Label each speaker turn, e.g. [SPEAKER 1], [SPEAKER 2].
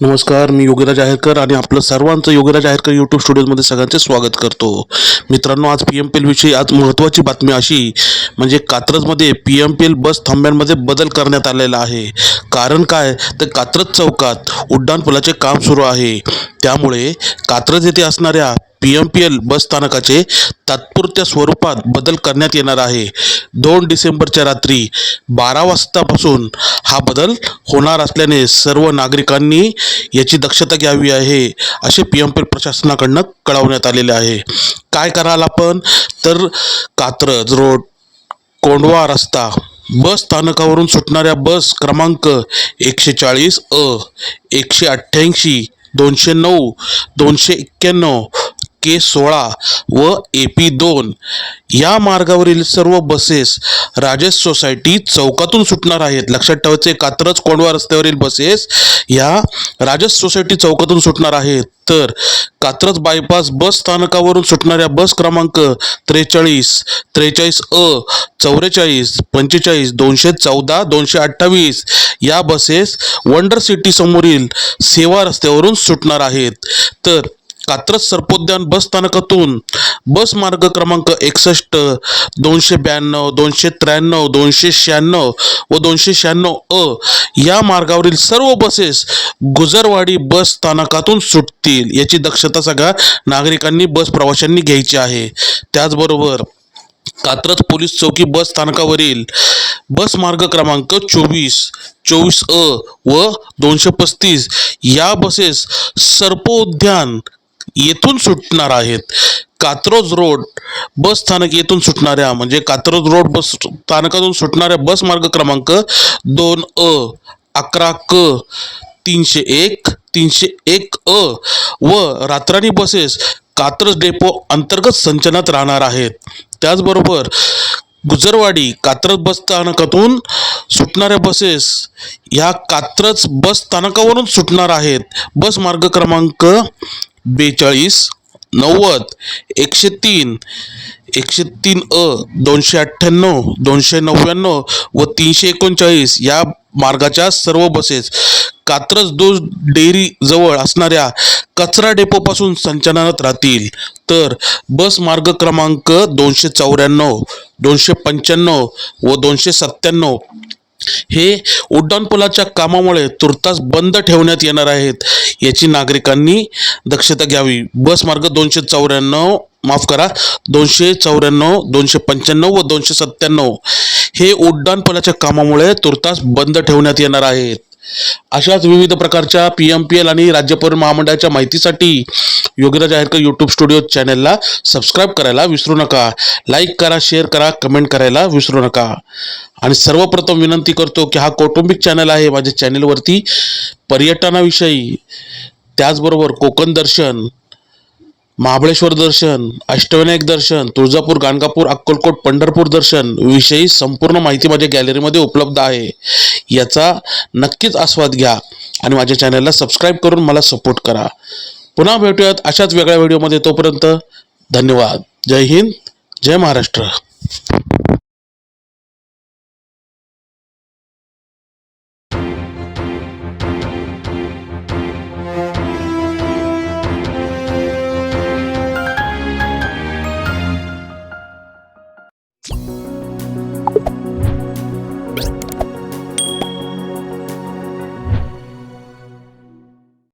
[SPEAKER 1] नमस्कार मी योगीराज आहेरकर आणि आपलं सर्वांचं योगीराज आहेरकर यूट्यूब स्टुडिओमध्ये सगळ्यांचे स्वागत करतो. मित्रांनो आज पी एम पी एलविषयी आज महत्त्वाची बातमी अशी म्हणजे कात्रजमध्ये P M P L bus थांब्यांमध्ये बदल करण्यात आलेला आहे. कारण काय? तर कात्रज चौकात उड्डाणपुलाचे काम सुरू आहे. त्यामुळे कात्रज येथे असणाऱ्या P M P L bus स्थानकाचे तात्पुरत्या स्वरूपात बदल करण्यात येणार आहे. दोन डिसेंबरच्या रात्री बारा वाजतापासून हा बदल होणार असल्याने सर्व नागरिकांनी याची दक्षता घ्यावी आहे असे पी एम पी प्रशासनाकडनं कळवण्यात आलेले आहे. काय कराल आपण? तर कात्रज रोड कोंडवा रस्ता बस स्थानकावरून सुटणाऱ्या बस क्रमांक एकशे चाळीस अ एकशे अठ्ठ्याऐंशी दोनशे नऊ दोनशे एक्क्याण्णव के सोळा व ए पी दोन या मार्गावरील सर्व बसेस राजेश सोसायटी चौकातून सुटणार आहेत. लक्षात ठेवायचे कात्रज कोंडवा रस्त्यावरील बसेस या राजेश सोसायटी चौकातून सुटणार आहेत. तर कात्रज बायपास बस स्थानकावरून सुटणाऱ्या बस क्रमांक त्रेचाळीस त्रेचाळीस अ चौवेचाळीस पंचेचाळीस दोनशे चौदा दोनशे अठ्ठावीस या बसेस वंडर सिटी समोरील सेवा रस्त्यावरून सुटणार आहेत. तर कात्रज सर्पोद्यान बस स्थानकातून बस मार्ग क्रमांक एकसष्ट दोनशे ब्याण्णव दोनशे त्र्याण्णव दोनशे शहाण्णव व दोनशे शहाण्णव अ या मार्गावरील सर्व बसेस गुजरवाडी बस स्थानकातून सुटतील. याची दक्षता सगळ्या नागरिकांनी बस प्रवाशांनी घ्यायची आहे. त्याचबरोबर कात्रज पोलीस चौकी बस स्थानकावरील बस मार्ग क्रमांक चोवीस चोवीस अ व दोनशे पस्तीस या बसेस सर्पोद्यान येथून सुटणार आहेत. कात्रज रोड बस स्थानक येथून सुटणाऱ्या म्हणजे कात्रज रोड बस स्थानकातून सुटणाऱ्या बस मार्ग क्रमांक दोन अ अकरा क तीनशे एक तीनशे एक अ व रात्राणी बसेस कात्रज डेपो अंतर्गत संचलनात राहणार आहेत. त्याचबरोबर गुजरवाडी कात्रज बस स्थानकातून सुटणाऱ्या बसेस ह्या कात्रज बस स्थानकावरून सुटणार आहेत. बस मार्ग क्रमांक बेचाळीस नव्वद एकशे तीन एकशे तीन अ दोनशे अठ्ठ्याण्णव दोनशे नव्याण्णव व तीनशे एकोणचाळीस या मार्गाच्या सर्व बसेस कात्रज दूध डेअरी जवळ असणाऱ्या कचरा डेपोपासून संचलनात राहतील. तर बस मार्ग क्रमांक दोनशे चौऱ्याण्णव दोनशे पंच्याण्णव व दोनशे सत्त्याण्णव हे उड्डाणपुलाच्या कामामुळे तुर्तास बंद ठेवण्यात येणार आहेत. याची नागरिकांनी दक्षता घ्यावी. बस मार्ग दोनशे चौऱ्याण्णव माफ करा दोनशे चौऱ्याण्णव दोनशे पंच्याण्णव व दोनशे सत्त्याण्णव हे उड्डाणपुलाच्या कामामुळे तुर्तास बंद ठेवण्यात येणार आहेत. अशाच विविध प्रकारच्या पी एम पी एल आणि राज्य परिवहन महामंडळाच्या माहितीसाठी योगीराज आहेरकर यूट्यूब स्टुडिओ चॅनलला सबस्क्राईब करायला विसरू नका. लाईक करा शेअर करा कमेंट करायला विसरू नका. आणि सर्वप्रथम विनंती करतो की हा कौटुंबिक चॅनल आहे माझ्या चॅनलवरती पर्यटनाविषयी त्याचबरोबर कोकण दर्शन महाबळेश्वर दर्शन अष्टविनायक दर्शन तुळजापूर गाणगापूर अक्कलकोट पंढरपूर दर्शन विषयी संपूर्ण माहिती माझ्या गॅलरीमध्ये उपलब्ध आहे. याचा नक्कीच आस्वाद घ्या आणि माझ्या चॅनलला सबस्क्राईब करून मला सपोर्ट करा. पुन्हा भेटूयात अशाच वेगळ्या व्हिडिओमध्ये तोपर्यंत धन्यवाद. जय हिंद. जय महाराष्ट्र.